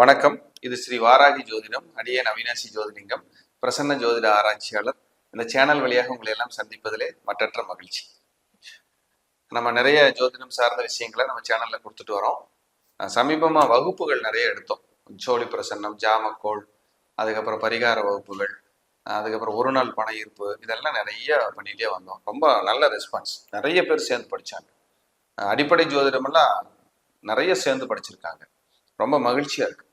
வணக்கம். இது ஸ்ரீ வாராகி ஜோதிடம் அடிய அவினாசி ஜோதிலிங்கம் பிரசன்ன ஜோதிட ஆராய்ச்சியாளர். இந்த சேனல் வழியாக உங்களை எல்லாம் சந்திப்பதிலே மற்றற்ற மகிழ்ச்சி. நம்ம நிறைய ஜோதிடம் சார்ந்த விஷயங்களை நம்ம சேனல்ல கொடுத்துட்டு வரோம். சமீபமா வகுப்புகள் நிறைய எடுத்தோம். சோழி பிரசன்னம் ஜாமக்கோள் அதுக்கப்புறம் பரிகார வகுப்புகள் அதுக்கப்புறம் ஒரு நாள் பண ஈர்ப்பு இதெல்லாம் நிறைய பண்ணிகிட்டே வந்தோம். ரொம்ப நல்ல ரெஸ்பான்ஸ் நிறைய பேர் சேர்ந்து படிச்சாங்க. அடிப்படை ஜோதிடமெல்லாம் நிறைய சேர்ந்து படிச்சிருக்காங்க. ரொம்ப மகிழ்ச்சியா இருக்கு.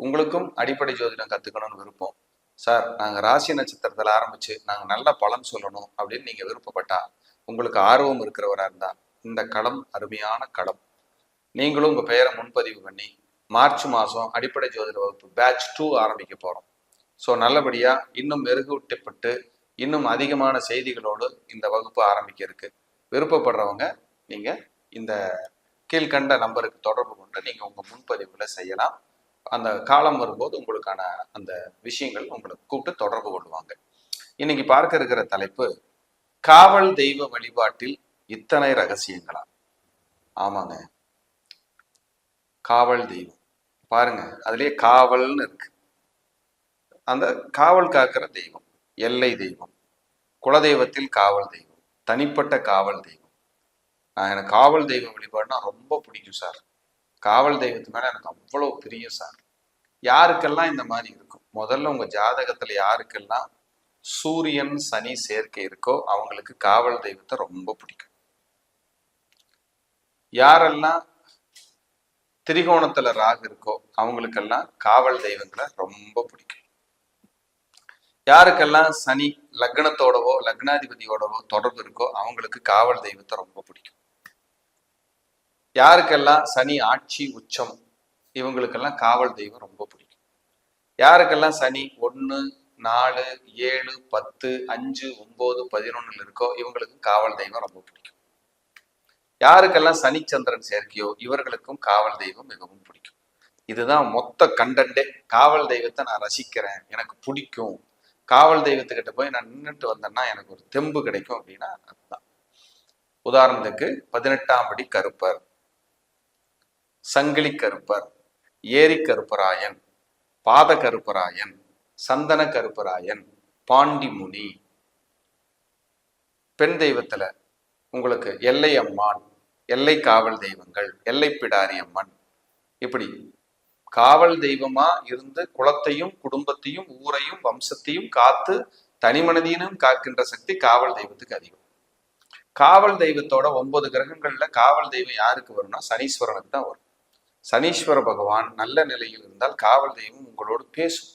உங்களுக்கும் அடிப்படை ஜோதிடம் கத்துக்கணும்னு விருப்பம். சார் நாங்க ராசி நட்சத்திரத்துல ஆரம்பிச்சு நாங்க நல்ல பலன் சொல்லணும் அப்படின்னு நீங்க விருப்பப்பட்டா உங்களுக்கு ஆர்வம் இருக்கிறவரா இருந்தா இந்த களம் அருமையான களம். நீங்களும் உங்க பெயரை முன்பதிவு பண்ணி மார்ச் மாசம் அடிப்படை ஜோதிட வகுப்பு பேட்ச் டூ ஆரம்பிக்க போறோம். ஸோ நல்லபடியா இன்னும் மெருகூட்டப்பட்டு இன்னும் அதிகமான செய்திகளோடு இந்த வகுப்பு ஆரம்பிக்க இருக்கு. விருப்பப்படுறவங்க நீங்க இந்த கீழ்கண்ட நம்பருக்கு தொடர்பு கொண்டு நீங்க உங்க முன்பதிவுகளை செய்யலாம். அந்த காலம் வரும்போது உங்களுக்கான அந்த விஷயங்கள் உங்களை கூப்பிட்டு தொடர்பு கொள்வாங்க. இன்னைக்கு பார்க்க இருக்கிற தலைப்பு காவல் தெய்வ வழிபாட்டில் இத்தனை ரகசியங்களா? ஆமாங்க. காவல் தெய்வம். பாருங்க அதுலயே காவல்னு இருக்கு. அந்த காவல் காக்கிற தெய்வம் எல்லை தெய்வம் குலதெய்வத்தில் காவல் தெய்வம் தனிப்பட்ட காவல் தெய்வம். எனக்கு காவல் தெய்வ வழிபாடுனா ரொம்ப பிடிக்கும் சார். காவல் தெய்வத்து மேல எனக்கு அவ்வளவு பிரியம் சார். யாருக்கெல்லாம் இந்த மாதிரி இருக்கும்? முதல்ல உங்க ஜாதகத்துல யாருக்கெல்லாம் சூரியன் சனி சேர்க்கை இருக்கோ அவங்களுக்கு காவல் தெய்வத்தை ரொம்ப பிடிக்கும். யாரெல்லாம் திரிகோணத்துல ராகு இருக்கோ அவங்களுக்கெல்லாம் காவல் தெய்வங்களை ரொம்ப பிடிக்கும். யாருக்கெல்லாம் சனி லக்னத்தோடவோ லக்னாதிபதியோடவோ தொடர்பு இருக்கோ அவங்களுக்கு காவல் தெய்வத்தை ரொம்ப பிடிக்கும். யாருக்கெல்லாம் சனி ஆட்சி உச்சம் இவங்களுக்கெல்லாம் காவல் தெய்வம் ரொம்ப பிடிக்கும். யாருக்கெல்லாம் சனி ஒன்று நாலு ஏழு பத்து அஞ்சு ஒம்பது பதினொன்னுல இருக்கோ இவங்களுக்கு காவல் தெய்வம் ரொம்ப பிடிக்கும். யாருக்கெல்லாம் சனிச்சந்திரன் சேர்க்கையோ இவர்களுக்கும் காவல் தெய்வம் மிகவும் பிடிக்கும். இதுதான் மொத்த கண்டன்டே. காவல் தெய்வத்தை நான் ரசிக்கிறேன் எனக்கு பிடிக்கும். காவல் தெய்வத்துக்கிட்ட போய் நான் நின்றுட்டு வந்தேன்னா எனக்கு ஒரு தெம்பு கிடைக்கும் அப்படின்னா அதுதான். உதாரணத்துக்கு பதினெட்டாம் படி கருப்பர். சங்கிலி கருப்பர் ஏரி கருப்பராயன் பாத கருப்பராயன் சந்தன கருப்பராயன் பாண்டிமுனி. பெண் தெய்வத்துல உங்களுக்கு எல்லை அம்மான் எல்லை காவல் தெய்வங்கள் எல்லை பிடாரி அம்மன். இப்படி காவல் தெய்வமா இருந்து குலத்தையும் குடும்பத்தையும் ஊரையும் வம்சத்தையும் காத்து தனிமனதியினும் காக்கின்ற சக்தி காவல் தெய்வத்துக்கு அதிகம். காவல் தெய்வத்தோட ஒன்பது கிரகங்கள்ல காவல் தெய்வம் யாருக்கு வரும்னா சனீஸ்வரனுக்கு தான் வரும். சனீஸ்வர பகவான் நல்ல நிலையில் இருந்தால் காவல் தெய்வம் உங்களோடு பேசும்.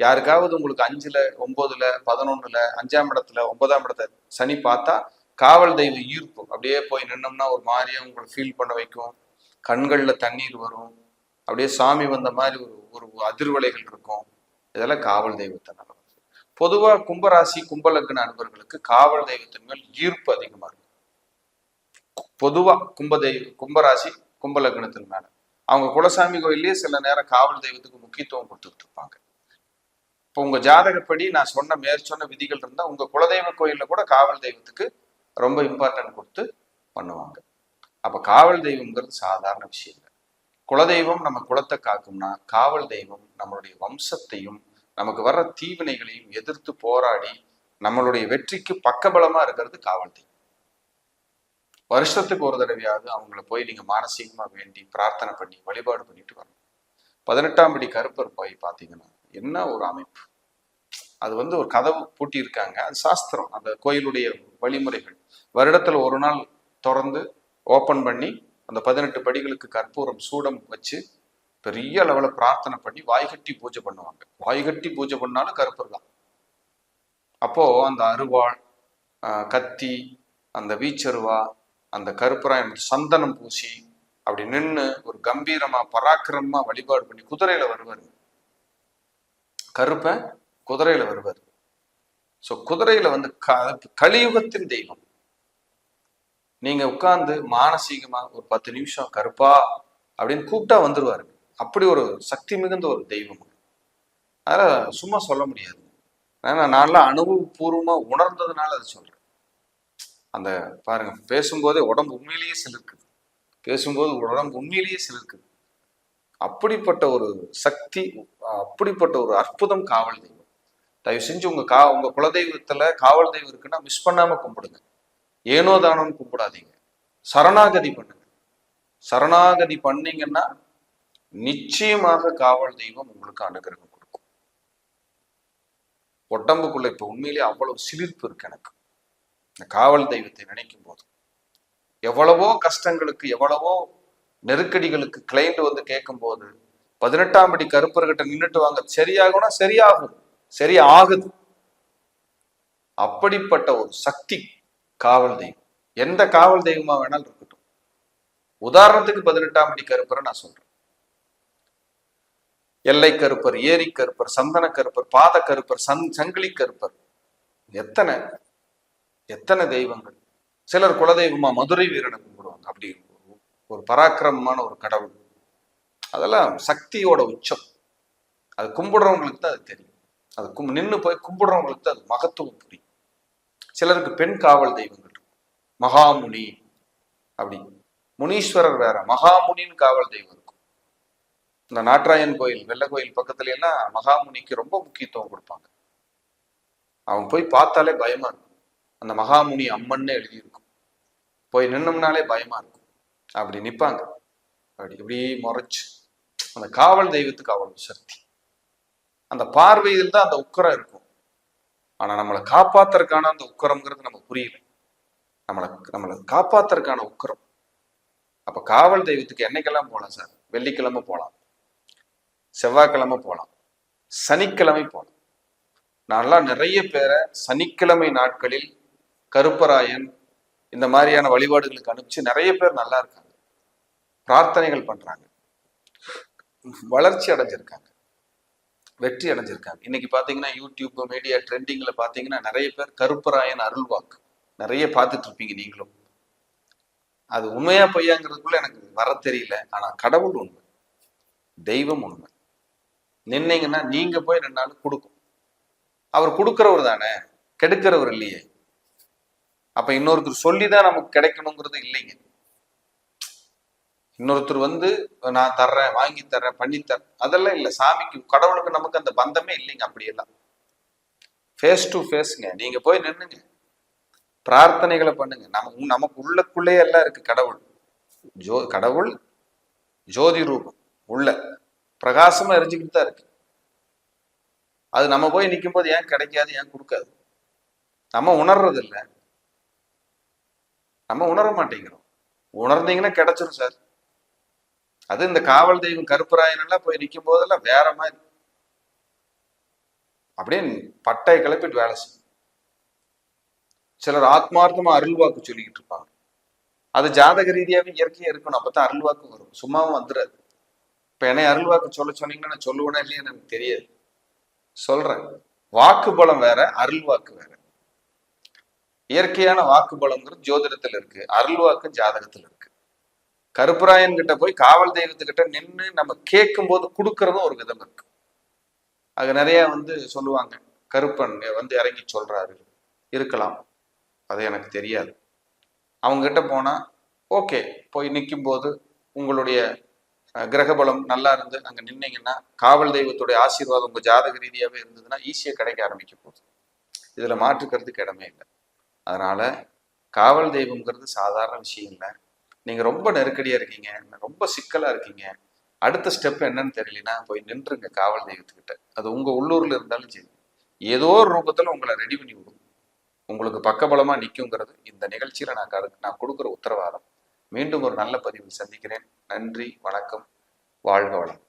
யாருக்காவது உங்களுக்கு அஞ்சுல ஒன்பதுல பதினொன்னுல அஞ்சாம் இடத்துல ஒன்பதாம் இடத்துல சனி பார்த்தா காவல் தெய்வ ஈர்ப்பு. அப்படியே போய் நின்னோம்னா ஒரு மாதிரியா உங்களை ஃபீல் பண்ண வைக்கும். கண்களில் தண்ணீர் வரும். அப்படியே சாமி வந்த மாதிரி ஒரு ஒரு அதிர்வலைகள் இருக்கும். இதெல்லாம் காவல் தெய்வத்தை நல்லது பொதுவாக கும்பராசி கும்பலக்ன அன்பர்களுக்கு காவல் தெய்வத்தின் மேல் ஈர்ப்பு அதிகமாக இருக்கும். பொதுவாக கும்ப தெய்வ கும்பராசி கும்பலக்னத்தின் மேல. அவங்க குலசாமி கோயிலே சில நேரம் காவல் தெய்வத்துக்கு முக்கியத்துவம் கொடுத்துட்டு இருப்பாங்க. இப்போ உங்க ஜாதகப்படி நான் சொன்ன மேற்சொன்ன விதிகள் இருந்தால் உங்க குலதெய்வ கோயில்ல கூட காவல் தெய்வத்துக்கு ரொம்ப இம்பார்ட்டன்ட் கொடுத்து பண்ணுவாங்க. அப்ப காவல் தெய்வம்ங்கிறது சாதாரண விஷயம் இல்லை. குலதெய்வம் நம்ம குலத்தை காக்கும்னா காவல் தெய்வம் நம்மளுடைய வம்சத்தையும் நமக்கு வர்ற தீவினைகளையும் எதிர்த்து போராடி நம்மளுடைய வெற்றிக்கு பக்கபலமா இருக்கிறது காவல் தெய்வம். வருஷத்துக்கு ஒரு தடவையாவது அவங்கள போய் நீங்கள் மானசீகமாக வேண்டி பிரார்த்தனை பண்ணி வழிபாடு பண்ணிட்டு வரணும். பதினெட்டாம் படி கருப்பர் போய் பார்த்தீங்கன்னா என்ன ஒரு அமைப்பு? அது வந்து ஒரு கதவு பூட்டி இருக்காங்க அது சாஸ்திரம். அந்த கோயிலுடைய வழிமுறைகள். வருடத்தில் ஒரு நாள் திறந்து ஓப்பன் பண்ணி அந்த பதினெட்டு படிகளுக்கு கற்பூரம் சூடம் வச்சு பெரிய அளவில் பிரார்த்தனை பண்ணி வாய்கட்டி பூஜை பண்ணுவாங்க. வாய்கட்டி பூஜை பண்ணாலும் கருப்பர் தான். அப்போது அந்த அருவாள் கத்தி அந்த வீச்சருவா அந்த கருப்பராயன் சந்தனம் பூசி அப்படி நின்று ஒரு கம்பீரமா பராக்கிரமமா வழிபாடு பண்ணி குதிரையில வருவார். கருப்பன் குதிரையில வருவார். ஸோ குதிரையில வந்து க கலியுகத்தின் தெய்வம். நீங்க உட்கார்ந்து மானசீகமா ஒரு பத்து நிமிஷம் கருப்பா அப்படின்னு கூப்பிட்டா வந்துருவாரு. அப்படி ஒரு சக்தி மிகுந்த ஒரு தெய்வம் அதனால சும்மா சொல்ல முடியாது. ஏன்னா நான்லாம் அனுபவபூர்வமா உணர்ந்ததுனால அதை சொல்றேன். அந்த பாருங்க பேசும்போதே உடம்பு உண்மையிலேயே சிலிருக்குது. பேசும்போது உடம்பு உண்மையிலேயே சிலிருக்குது. அப்படிப்பட்ட ஒரு சக்தி அப்படிப்பட்ட ஒரு அற்புதம் காவல் தெய்வம். தயவு செஞ்சு உங்க கா உங்க குலதெய்வத்துல காவல் தெய்வம் இருக்குன்னா மிஸ் பண்ணாம கும்பிடுங்க. ஏனோ தானோன்னு கும்பிடாதீங்க. சரணாகதி பண்ணுங்க. சரணாகதி பண்ணீங்கன்னா நிச்சயமாக காவல் தெய்வம் உங்களுக்கு அனுகிரகம் கொடுக்கும். உடம்புக்குள்ள இப்ப உண்மையிலேயே அவ்வளவு சிலிர்ப்பு இருக்கு எனக்கு. இந்த காவல் தெய்வத்தை நினைக்கும் போது எவ்வளவோ கஷ்டங்களுக்கு எவ்வளவோ நெருக்கடிகளுக்கு கிளைண்ட் வந்து கேட்கும் போது பதினெட்டாம் படி கருப்பர்கிட்ட நின்றுட்டு வாங்க. சரியாகும்னா சரியாகும். சரி ஆகுது. அப்படிப்பட்ட ஒரு சக்தி காவல் தெய்வம். எந்த காவல் தெய்வமா வேணாலும் இருக்கட்டும். உதாரணத்துக்கு பதினெட்டாம் படி கருப்பரை நான் சொல்றேன். எல்லை கருப்பர் ஏரி கருப்பர் சந்தன கருப்பர் பாத கருப்பர் சங் சங்கிலி கருப்பர். எத்தனை எத்தனை தெய்வங்கள்? சிலர் குலதெய்வமா மதுரை வீரனை கும்பிடுவாங்க. அப்படி ஒரு பராக்கிரமமான ஒரு கடவுள். அதெல்லாம் சக்தியோட உச்சம். அது கும்பிடுறவங்களுக்கு தான் அது தெரியும். அது கும் நின்று போய் கும்பிடுறவங்களுக்கு தான் அது மகத்துவம் புரியும். சிலருக்கு பெண் காவல் தெய்வங்கள். இருக்கும் மகாமுனி அப்படி. முனீஸ்வரர் வேற. மகாமுனின்னு காவல் தெய்வம் இருக்கும். இந்த நாட்ராயன் கோயில் வெள்ள கோயில் பக்கத்துல எல்லாம் மகாமுனிக்கு ரொம்ப முக்கியத்துவம் கொடுப்பாங்க. அவன் போய் பார்த்தாலே பயமா இருக்கும். அந்த மகாமுனி அம்மன்னு எழுதியிருக்கும். போய் நின்னோம்னாலே பயமா இருக்கும். அப்படி நிற்பாங்க அப்படி இப்படி முறைச்சு. அந்த காவல் தெய்வத்துக்கு அவ்வளவு சக்தி. அந்த பார்வையில் தான் அந்த உக்கரம் இருக்கும். ஆனா நம்மளை காப்பாத்துறதுக்கான அந்த உக்கரம்ங்கிறது நமக்கு புரியல. நம்மளை நம்மளை காப்பாத்துறதுக்கான உக்கரம். அப்ப காவல் தெய்வத்துக்கு என்னைக்கெல்லாம் போகலாம் சார்? வெள்ளிக்கிழமை போகலாம். செவ்வாய்க்கிழமை போகலாம். சனிக்கிழமை போகலாம். நான்லாம் நிறைய பேரை சனிக்கிழமை நாட்களில் கருப்பராயன் இந்த மாதிரியான வழிபாடுகளுக்கு அனுப்பிச்சு நிறைய பேர் நல்லா இருக்காங்க. பிரார்த்தனைகள் பண்றாங்க. வளர்ச்சி அடைஞ்சிருக்காங்க. வெற்றி அடைஞ்சிருக்காங்க. இன்னைக்கு பாத்தீங்கன்னா யூடியூப் மீடியா ட்ரெண்டிங்ல பாத்தீங்கன்னா நிறைய பேர் கருப்பராயன் அருள்வாக்கு. நிறைய பார்த்துட்டு இருப்பீங்க நீங்களும். அது உண்மையா பொய்யாங்கிறதுக்குள்ள எனக்கு வர தெரியல. ஆனா கடவுள் உண்மை. தெய்வம் உண்மை. நின்னீங்கன்னா நீங்க போய் ரெண்டு நாள் கொடுக்கும். அவர் கொடுக்கிறவர் தானே. கெடுக்கிறவர் இல்லையே. அப்ப இன்னொருத்தர் சொல்லிதான் நமக்கு கிடைக்கணுங்கிறது இல்லைங்க. இன்னொருத்தர் வந்து நான் தர்றேன் வாங்கி தர்றேன் பண்ணி தர்றேன் அதெல்லாம் இல்லை. சாமிக்கு கடவுளுக்கு நமக்கு அந்த பந்தமே இல்லைங்க அப்படியெல்லாம். ஃபேஸ் டு ஃபேஸ்ங்க நீங்க போய் நின்னுங்க. பிரார்த்தனைகளை பண்ணுங்க. நம்ம நமக்கு உள்ளக்குள்ளே எல்லாம் இருக்கு கடவுள். ஜோ கடவுள் ஜோதி ரூபம் உள்ள. பிரகாசமா எரிஞ்சுக்கிட்டு தான் இருக்கு. அது நம்ம போய் நிற்கும் போது ஏன் கிடைக்காது ஏன் கொடுக்காது? நம்ம உணர்றது இல்லை நம்ம உணர மாட்டேங்கிறோம். உணர்ந்தீங்கன்னா கிடைச்சிரும் சார். அது இந்த காவல் தெய்வம் கருப்பராயன் எல்லாம் போய் நிற்கும் போதெல்லாம் வேற மாதிரி. அப்படியே பட்டை கிளப்பிட்டு வேலை செய்யும். சிலர் ஆத்மார்த்தமா அருள்வாக்கு சொல்லிக்கிட்டு இருப்பாங்க. அது ஜாதக ரீதியாவே இயற்கையா இருக்கணும். அப்பதான் அருள்வாக்கு வரும். சும்மாவும் வந்துடாது. இப்ப என்னை அருள்வாக்கு சொல்ல சொன்னீங்கன்னா நான் சொல்லுவேனா இல்லையா எனக்கு தெரியாது. சொல்றேன். வாக்கு பலம் வேற அருள்வாக்கு வேற. இயற்கையான வாக்கு பலம்ங்கிறது ஜோதிடத்துல இருக்கு. அருள்வாக்கு ஜாதகத்துல இருக்கு. கருப்பராயன் கிட்ட போய் காவல் தெய்வத்துக்கிட்ட நின்று நம்ம கேட்கும் போது கொடுக்கறதும் ஒரு விதம் இருக்கு. அது நிறைய வந்து சொல்லுவாங்க. கருப்பன் வந்து இறங்கி சொல்றாரு. இருக்கலாம். அது எனக்கு தெரியாது. அவங்க கிட்ட போனா ஓகே போய் நிற்கும் போது உங்களுடைய கிரகபலம் நல்லா இருந்து அங்க நின்னீங்கன்னா காவல் தெய்வத்துடைய ஆசீர்வாதம் உங்க ஜாதக ரீதியாவே இருந்ததுன்னா ஈஸியா கிடைக்க ஆரம்பிக்க போகுது. இதுல மாற்றுக்கிறதுக்கு இடமே இல்லை. அதனால காவல் தெய்வம்ங்கிறது சாதாரண விஷயம் இல்லை. நீங்கள் ரொம்ப நெருக்கடியாக இருக்கீங்க ரொம்ப சிக்கலாக இருக்கீங்க. அடுத்த ஸ்டெப் என்னன்னு தெரியலனா போய் நின்றுங்க காவல் தெய்வத்துக்கிட்ட. அது உங்கள் உள்ளூரில் இருந்தாலும் சரி. ஏதோ ஒரு ரூபத்தில் உங்களை ரெடி பண்ணி விடும். உங்களுக்கு பக்கபலமாக நிற்குங்கிறது இந்த நிகழ்ச்சியில் நான் அதுக்கு நான் கொடுக்குற உத்தரவாதம். மீண்டும் ஒரு நல்ல பதிவில் சந்திக்கிறேன். நன்றி வணக்கம். வாழ்க வளம்